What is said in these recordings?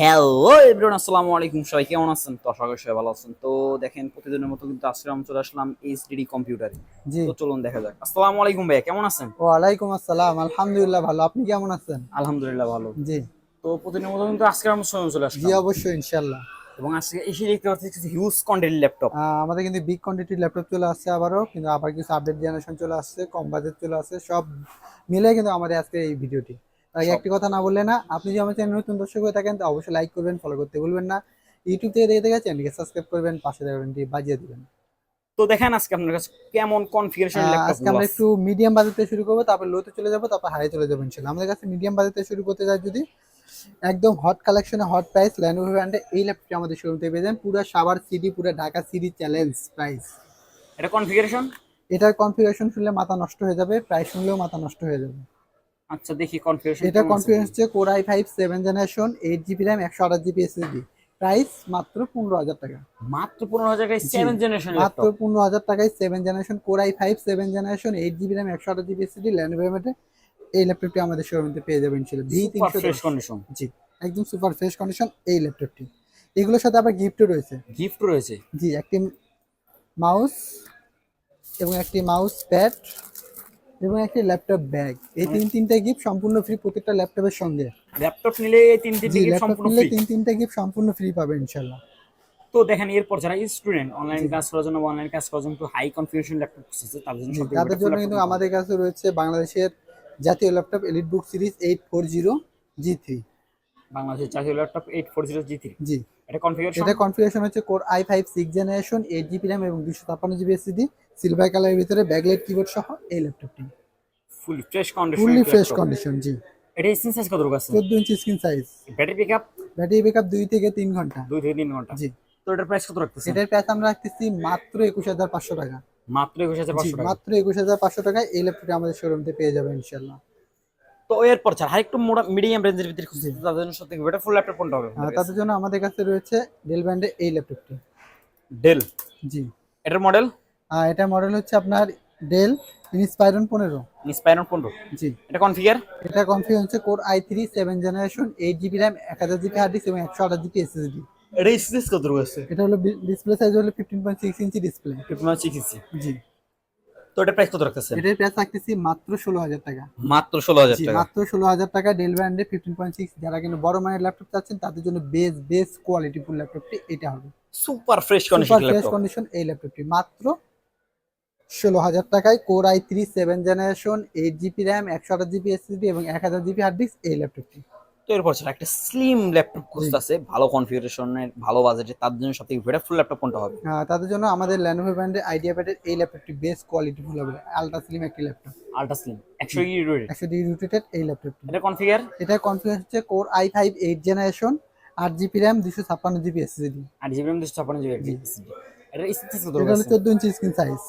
Hello everyone আসসালামু আলাইকুম। সবাই কেমন আছেন? তো আশা করি সবাই ভালো আছেন। তো দেখেন প্রতিদিনের মতো কিন্তু আজকে আমি চলে আসলাম এইচডিডি কম্পিউটারে জি। তো চলুন দেখা যাক। আসসালামু আলাইকুম ভাইয়া কেমন আছেন? ওয়ালাইকুম আসসালাম আলহামদুলিল্লাহ ভালো। আপনি কেমন আছেন? আলহামদুলিল্লাহ ভালো। জি। তো প্রতিদিনের মতো কিন্তু আজকে সময় চলে জি আসলাম অবশ্যই ইনশাল্লাহ এবং আজকে এসে দেখতে পাচ্ছি কিছু হিউজ কন্টেন্ট ল্যাপটপ আমাদের কিন্তু বিগ কোয়ান্টিটির ল্যাপটপ চলে আসছে আবারও কিন্তু আবার কিছু আপডেট জেনারেশন চলে আসছে কম বাজেট চলে আসছে সব মিলে কিন্তু আমাদের আজকে এই ভিডিওটি। তাই একটি কথা না বললে না আপনি যদি আমার চ্যানেল নতুন দর্শক হয়ে থাকেন তো অবশ্যই লাইক করবেন ফলো করতে ভুলবেন না। ইউটিউব থেকে দেখে দেখে চ্যানেলকে সাবস্ক্রাইব করবেন পাশে দেখবেন বাজিয়ে দিবেন। তো দেখেন আজকে আপনার কাছে কেমন কনফিগারেশন ল্যাপটপ আজকে আমরা একটু মিডিয়াম বাজেটে শুরু করব তারপর লোতে চলে যাব তারপর হাই চলে যাব ইনশাল্লাহ। আমাদের কাছে মিডিয়াম বাজেটে শুরু করতে যাই যদি একদম হট কালেকশনে হট প্রাইস ল্যানোভো ব্র্যান্ডে এই ল্যাপটপটি আমাদের শোরুম থেকে পেয়ে যাবেন। পুরো সাবার সিটি পুরো ঢাকা সিটি চ্যালেঞ্জ প্রাইস এটা কনফিগারেশন এটার কনফিগারেশন শুনলে মাথা নষ্ট হয়ে যাবে প্রাইস শুনলেও মাথা নষ্ট হয়ে যাবে। আচ্ছা দেখি কনফিগারেশন এটা কনফিগারেশন হচ্ছে core i five seven generation eight GB RAM একশো আঠাশ জিবি এসএসডি প্রাইস মাত্র পনেরো হাজার টাকা। মাত্র পনেরো হাজার টাকায় সেভেন জেনারেশন মাত্র ল্যাপটপ পনেরো হাজার টাকায় seven generation core i five seven generation eight GB একশো আঠাশ জিবি এসএসডি ল্যানোভো এই ল্যাপটপটি আমাদের শোরুমে পেয়ে যাবেন ছিল ভি তিনশো কন্ডিশন জি একদম সুপার ফ্রেশ কন্ডিশন এই ল্যাপটপটি। এগুলোর সাথে আবার গিফটও রয়েছে। গিফট রয়েছে। জি একটি মাউস এবং একটি মাউস প্যাড এবং একটি ল্যাপটপ ব্যাগ এই তিন তিনটা গিফট সম্পূর্ণ ফ্রি প্রত্যেকটা ল্যাপটপের সঙ্গে। ল্যাপটপ নিলে এই তিন তিনটে ল্যাপটপ সম্পূর্ণ নিলে free। তিন তিনটা গিফট সম্পূর্ণ ফ্রি পাবে ইনশাল্লাহ তো দেখেন এরপর যারা স্টুডেন্ট অনলাইন কাজ করার জন্য অনলাইন কাজ করার জন্য একটু হাই কনফিগারেশন ল্যাপটপ খুঁজছে তাদের জন্য তাদের জন্য কিন্তু আমাদের কাছে রয়েছে বাংলাদেশের জাতীয় laptop elite book series eight four zero G three বাংলাদেশের জাতীয় laptop eight four zero G three জি। এটা কনফিগারেশন এটা কনফিগারেশন হচ্ছে core i five six generation eight GB RAM এবং দুশো ছাপ্পান্ন জিবি এসিডি সিলভার কালারের ভিতরে ব্যাকলাইট কিবোর্ড সহ এই ল্যাপটপটি। Fully fresh condition fully fresh condition জি। এটা স্ক্রিন সাইজ কত আছে? চোদ্দ inch screen size battery pickup battery backup দুই থেকে তিন ঘণ্টা। দুই থেকে তিন ঘণ্টা। জি। তো এটার প্রাইস কত রাখতেছেন? এটার প্রাইস আমরা রাখতেছি মাত্র একুশ হাজার পাঁচশো টাকা। মাত্র একুশ হাজার পাঁচশো মাত্র একুশ হাজার পাঁচশো টাকায় এই ল্যাপটপটি আমাদের শোরুম থেকে পেয়ে যাবে ইনশাল্লাহ তো এরপর ছাড়া আরেকটু মিডিয়াম রেঞ্জের ভিতরে খুঁজছে। তাদের জন্য সত্যি বেটার ফুল ল্যাপটপ কোনটা হবে? তাদের জন্য আমাদের কাছে রয়েছে ডেল ব্র্যান্ডের এই ল্যাপটপটি ডেল জি। এটার মডেল এটা মডেল হচ্ছে আপনার ডেল ইনস্পাইরন পনেরো। ইন্সপায়ারন পনেরো? জি। এটা কনফিগার এটা কনফিগার হচ্ছে core i three seven generation eight GB RAM এক হাজার জিবি হার্ড ডিস্ক এবং একশো আঠাশ জিবি এসএসডি এটা স্পেস কত আছে? এটা হলো ডিসপ্লে সাইজ হলো fifteen point six inch display fifteen six জি। তো এটা প্রাইস কত রাখতেছেন এটার প্রাইস রাখতেছি মাত্র ষোলো হাজার টাকা। মাত্র ষোলো হাজার জি, টাকা। মাত্র ষোলো হাজার টাকা ডেল ব্র্যান্ডে ফিফটিন পয়েন্ট সিক্স যারা কিন্তু বড় মানের ল্যাপটপ চাচ্ছেন তাদের জন্য বেস বেস কোয়ালিটি ফুল ল্যাপটপটি এটা হবে। Super fresh condition fresh condition এই ল্যাপটপটি মাত্র ষোলো হাজার টাকায় core i three seven generation eight GB RAM একশো আঠাশ জিবি এসএসডি এবং এক হাজার জিবি হার্ড ডিস্ক এই ল্যাপটপটি তো এরপর ছিল একটা স্লিম ল্যাপটপ খুঁজতেছে ভালো কনফিগারেশনের ভালো বাজেটে তার জন্য সবথেকে বেটার ফুল ল্যাপটপ কোনটা হবে? তাদের জন্য আমাদের ল্যানোভো ব্র্যান্ডের আইডিয়া প্যাডের এই ল্যাপটপটি বেস্ট কোয়ালিটি ফুল হবে। আলট্রা স্লিম একটি ল্যাপটপ আল্ট্রা স্লিম একশো ইউরো একশো ডিগ্রি রোটেটেড এই ল্যাপটপটি এটা কনফিগার এটা কনফিগার হচ্ছে core i five eight generation আট জিবি র্যাম দুশো ছাপ্পান্ন জিবি এসএসডি আর জিবি র্যাম দুশো ছাপ্পান্ন জিবি এটা স্পেস কত হলো চোদ্দ inch screen size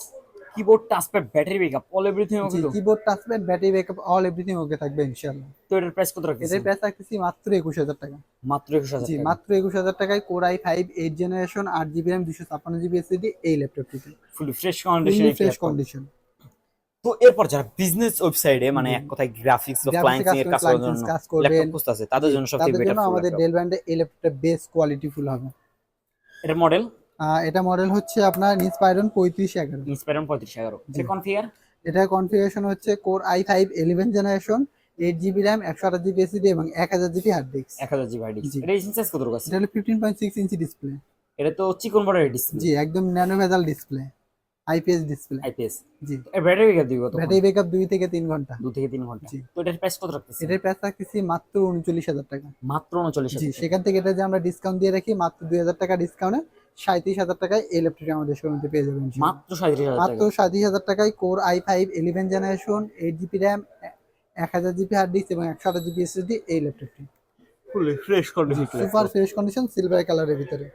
keyboard touchpad battery backup all everything okay তো? Keyboard touchpad battery backup all everything okay থাকবে ইনশাআল্লাহ। তো এটার প্রাইস কত রাখতেছেন? এটার প্রাইস রাখতেছি মাত্র একুশ হাজার টাকা। মাত্র একুশ হাজার জি টাকা। মাত্র একুশ হাজার টাকায় core i five eight generation আট জিবি র্যাম দুশো ছাপ্পান্ন জিবি এসএসডি এই ল্যাপটপটিতে fully fresh condition fresh condition তো এরপর যারা বিজনেস ওয়েবসাইটে মানে এক কথায় গ্রাফিক্স বা ফ্লাইং এর কাজ করার জন্য। ল্যাপটপ খুঁজতেছে তাদের জন্য তাদের বেটার আমাদের ডেল ব্র্যান্ডের এই ল্যাপটপটা বেস্ট কোয়ালিটি ফুল হবে। এটা মডেল এটা মডেল হচ্ছে আপনার ইন্সপাইরন পঁয়ত্রিশ এগারো। ইন্সপায়ারন পঁয়ত্রিশ এগারো। এটা কনফিগার এটা কনফিগারেশন হচ্ছে core i five eleven generation eight GB RAM একশো আঠাশ জিবি এসিডি এবং এক হাজার জিবি হার্ড ডিস্ক এক হাজার জিবি হার্ড জি। এটা সাইজ কত আছে? এটা হলো fifteen point six inch display এটা তো চিকন বড় ডিসপ্লে জি একদম ন্যানো ভেজাল ডিসপ্লে আইপিএস ডিসপ্লে আইপিএস জি। এর ব্যাটারি ব্যাকআপ দিব কত ব্যাটারি ব্যাকআপ দুই থেকে তিন ঘণ্টা। দু থেকে তিন ঘণ্টা। জি। তো এটার প্রাইস কত রাখতেছে এটার প্রাইস রাখতেছি মাত্র উনচল্লিশ হাজার টাকা। মাত্র উনচল্লিশ জি সেখান থেকে এটা যে আমরা ডিসকাউন্ট দিয়ে রাখি মাত্র দুই হাজার টাকা ডিসকাউন্টে সাঁত্রিশ হাজার টাকায় এই ল্যাপটপটি আমাদের শোরুমে পেয়ে যাবেন মাত্র সাঁত্রিশ হাজার মাত্র সাঁত্রিশ হাজার টাকায় core i five eleven generation eight GB RAM এক হাজার জিবি হার্ড ডিস্ক এবং একশো আঠাশ জিবি এসএসডি এই ল্যাপটপটি fully fresh condition super fresh condition silver কালারের ভিতরে।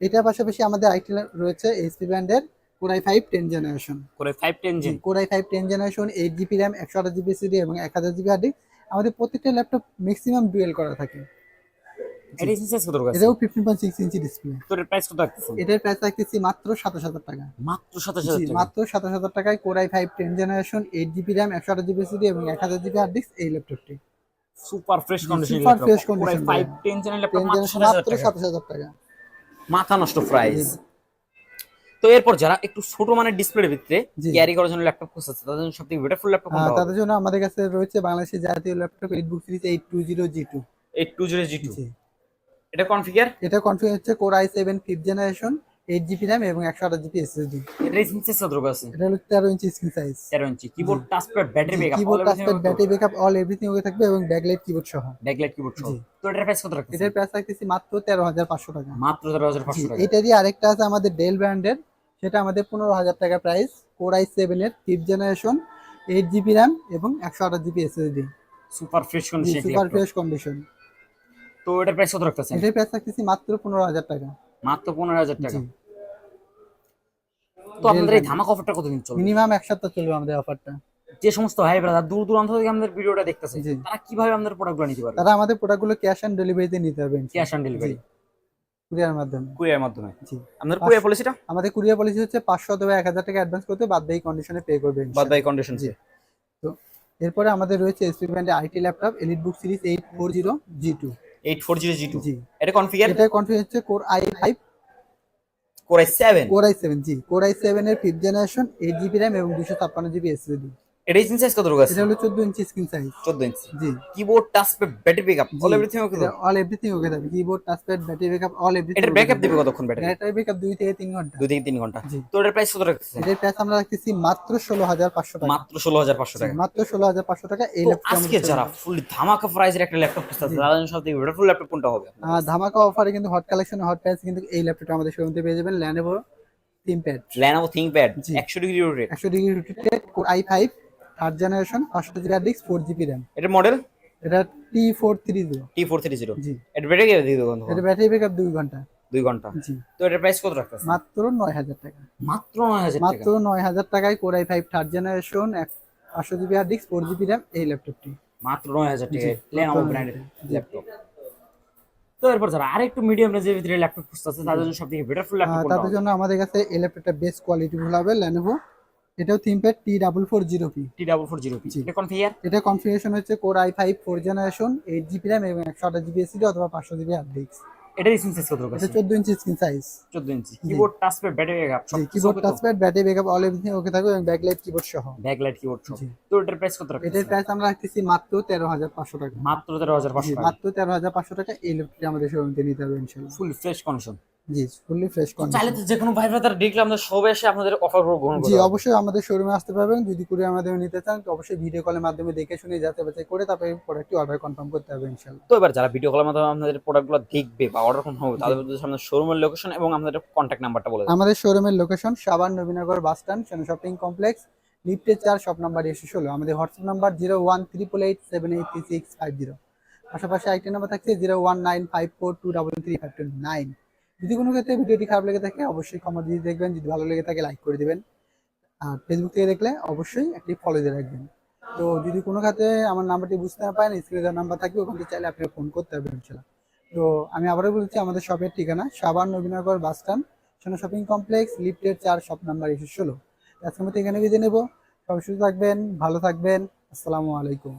এটার পাশাপাশি আমাদের আরেকটি রয়েছে এইচপি ব্র্যান্ডের core i five ten generation করে five ten G core i five ten generation eight GB RAM একশো আঠাশ জিবি এসএসডি এবং এক হাজার জিবি হার্ড ডিস্ক আমাদের প্রত্যেকটা ল্যাপটপ ম্যাক্সিমাম ডুয়েল করা থাকে। এটা সাইজ কত টাকা আছে? এটাও fifteen point six inch display তো এর প্রাইস কত রাখতেছেন? এটার প্রাইস রাখতেছি মাত্র টাকা। মাত্র 27000 টাকা। মাত্র সাতাশ হাজার টাকায় core i five ten generation eight GB RAM একশো আট জিবি এসএসডি এবং এক হাজার জিবি হার্ড ডিস্ক এই ল্যাপটপটি super fresh condition super fresh condition, 5 10 channel laptop ten মাত্র জেনারেশন 27000 টাকা। মাথা নষ্ট প্রাইস তো এরপর যারা একটু ছোট মানের ডিসপ্লের ভিতরে জি। ক্যারি করার জন্য ল্যাপটপ খুঁজছে তাদের জন্য সবথেকে বেটারফুল ল্যাপটপ কোনটা তাদের জন্য আমাদের কাছে রয়েছে বাংলাদেশের জাতীয় laptop elitebook series eight two zero G two 8200G2 এটা কনফিগার এটা কনফিগার হচ্ছে core i seven fifth generation eight GB RAM এবং একশো আঠাশ জিবি এসএসডি এটা রিসেন্ট সাইজ কত আছে? এটা হলো তেরো inch screen size 13 inch keyboard touchpad battery backup keyboard touchpad battery backup all everything okay থাকবে এবং ব্যাকলাইট কিবোর্ড সহ। ব্যাকলাইট কিবোর্ড সহ। তো এটার প্রাইস কত রাখতেছেন? এটার প্রাইস রাখতেছি মাত্র তেরো হাজার পাঁচশো টাকা। মাত্র 13500 টাকা। এটারই আরেকটা আছে আমাদের ডেল ব্র্যান্ডের সেটা আমাদের পনেরো হাজার টাকা প্রাইস কোর আই সেভেন এর fifth generation eight GB RAM এবং একশো আঠাশ GB SSD super fresh condition super fresh condition তো এটার প্রাইস কত রাখতেছেন? এটার প্রাইস রাখতেছি মাত্র পনেরো হাজার টাকা। মাত্র 15000 টাকা। তো আপনাদের এই ধামাকা অফারটা কতদিন চলবে? মিনিমাম এক সপ্তাহ চলবে আমাদের অফারটা যে সমস্ত ভাই ব্রাদার দূর দূরান্ত থেকে আমাদের ভিডিওটা দেখতেছে। তারা কীভাবে আমাদের প্রোডাক্টগুলো নিতে পারবে? তারা আমাদের প্রোডাক্টগুলো ক্যাশ অন ডেলিভারিতে নিতে পারবেন ক্যাশ অন ডেলিভারি কুরিয়ার মাধ্যমে। কুরিয়ার মাধ্যমে। জি। আমাদের কুরিয়ার পলিসিটা আমাদের কুরিয়ার পলিসি হচ্ছে পাঁচশো অথবা এক হাজার টাকা অ্যাডভান্স করতে বাদ বাকি কন্ডিশনে পে করবে বাদ বাই কন্ডিশন জি। তো এরপরে আমাদের রয়েছে এসপি ব্র্যান্ডের IT laptop elite book series eight four zero G জি। এটা কনফিগার এটা কনফিগার হচ্ছে? Core i five core i7 core i seven G. Core i seven এর 5th generation eight RAM RAM এবং দুশো ছাপ্পান্ন জিবি এসএসডি এটা ইঞ্চি size কত আছে? এটা হলো চোদ্দ ইঞ্চি স্ক্রিন সাইজ 14 ইঞ্চি জি। Keyboard touchpad battery backup all everything okay তো? অল এভরিথিং ওকে থাকবে। Keyboard touchpad battery backup all everything এটার ব্যাকআপ দিবে কতক্ষণ ব্যাটারি ব্যাটারি ব্যাকআপ দুই থেকে তিন ঘণ্টা। দুই থেকে তিন ঘণ্টা। জি। তো এটার প্রাইস কত রাখতেছেন এটার প্রাইস আমরা রাখতেছি মাত্র ষোলো হাজার পাঁচশো টাকা। মাত্র 16500 টাকা। মাত্র ষোলো হাজার পাঁচশো টাকা এই ল্যাপটপ আজকে যারা ফুল ধামাকা প্রাইসের একটা ল্যাপটপ খুঁজতেছে তাদের জন্য সবথেকে ল্যাপটপ কোনটা হবে? ধামাকা অফারে কিন্তু হট কালেকশন হট প্রাইস কিন্তু এই ল্যাপটপটা আমাদের শোরুম থেকে পেয়ে যাবেন ল্যানোভো থিমপ্যাড Lenovo ThinkPad জি। 100 ডিগ্রি রোটেট একশো degree rotated i five third generation পাঁচশো GB disk four GB RAM এটা মডেল এটা T four three zero T430 জি। এটা ব্যাটারি দিবে কত এটা ব্যাটারি ব্যাকআপ দুই ঘণ্টা। দুই ঘণ্টা। জি। তো এটার প্রাইস কত রাখতেছেন? মাত্র নয় হাজার টাকা। মাত্র 9000 টাকা? মাত্র নয় হাজার টাকায় কোরাই ফাইভ থার্ড জেনারেশন এক পাঁচশো GB hard disk four GB RAM এই ল্যাপটপটি মাত্র 9000 টাকা Lenovo ব্র্যান্ডের ল্যাপটপ তো এরপর যারা আরেকটু মিডিয়াম রেঞ্জের ভিতরে ল্যাপটপ খুঁজতেছে তাদের জন্য সবথেকে বেটারফুল ল্যাপটপ তাদের জন্য আমাদের কাছে এই ল্যাপটপটা বেস্ট কোয়ালিটি হবে ল্যানোভো এটাও ThinkPad T double four zero P T440 জি। এটা কনফিগার এটা কনফিগারেশন হচ্ছে core i five four generation eight GB RAM এবং একশো আঠাশ জিবি এসিডি অথবা পাঁচশো জিবি হার্ড ডিস্ক এটা রিসেন্ট সাইজ কত এটা আছে চোদ্দ inch screen size 14 inch keyboard touchpad battery backup সব keyboard touchpad battery backup all everything okay থাকবে এবং ব্যাকলাইট কিবোর্ড সহ। ব্যাকলাইট কিবোর্ড জি। তো এটার প্রাইস কত এটার প্রাইস আমরা রাখতেছি মাত্র তেরো হাজার পাঁচশো টাকা। মাত্র 13500 জি, টাকা। মাত্র তেরো হাজার পাঁচশো টাকা এই ল্যাপটপটি আমাদের শোরুম থেকে নিতে হবে ইনশাল্লাহ ফুল ফ্রেশ কন্ডিশন জি ফুললি ফ্রেশ চাইলে তো যে কোনো ভাই ব্রাদার দেখলে আমরা সবাই এসে আপনাদের অফার গ্রহণ জি অবশ্যই আমাদের শোরুমে আসতে পারবেন। যদি কুরিয়ার মাধ্যমে নিতে চান তো অবশ্যই ভিডিও কলের মাধ্যমে দেখে শুনে যাচাই বাছাই করে তারপরে প্রোডাক্টটি অর্ডার কনফার্ম করতে হবে ইনশাল্লাহ তো এবার যারা ভিডিও কলের মাধ্যমে আপনাদের প্রোডাক্টগুলো দেখবে বা অর্ডার কনফার্ম হবে তাদের মধ্যে সামনে শোরুমের লোকেশন এবং আপনাদের কন্ট্যাক্ট নাম্বারটা বলে আমাদের শোরুমের লোকেশন সাবান নবীনগর বাস স্ট্যান্ড সেন শপিং কমপ্লেক্স লিফটের চার শপ নাম্বার এসে ষোলো। আমাদের WhatsApp number zero one triple eight seven eight three six five zero পাশাপাশি আরেকটি নাম্বার থাকছে zero one nine five four two double three five two nine. যদি কোনো ক্ষেত্রে ভিডিওটি খারাপ লেগে থাকে, অবশ্যই ক্ষমা দিয়ে দেখবেন। যদি ভালো লেগে থাকে লাইক করে দেবেন। আর ফেসবুক থেকে দেখলে অবশ্যই একটি ফলো দিয়ে রাখবেন। তো যদি কোনো খাতে আমার নাম্বারটি বুঝতে না পারেন স্ক্রিনে নাম্বার থাকবে, ওখান চাইলে আপনি ফোন করতে পারবেন ইনশাল্লাহ। তো আমি আবারও বলছি, আমাদের শপের ঠিকানা সাবান নবীনগর বাস স্ট্যান্ড সোনা শপিং কমপ্লেক্স লিফটের চার শপ নাম্বার এসে ষোলো। আজকের মতো এখানে বিদে নেব। সবাই সুস্থ থাকবেন, ভালো থাকবেন। আসসালামু আলাইকুম।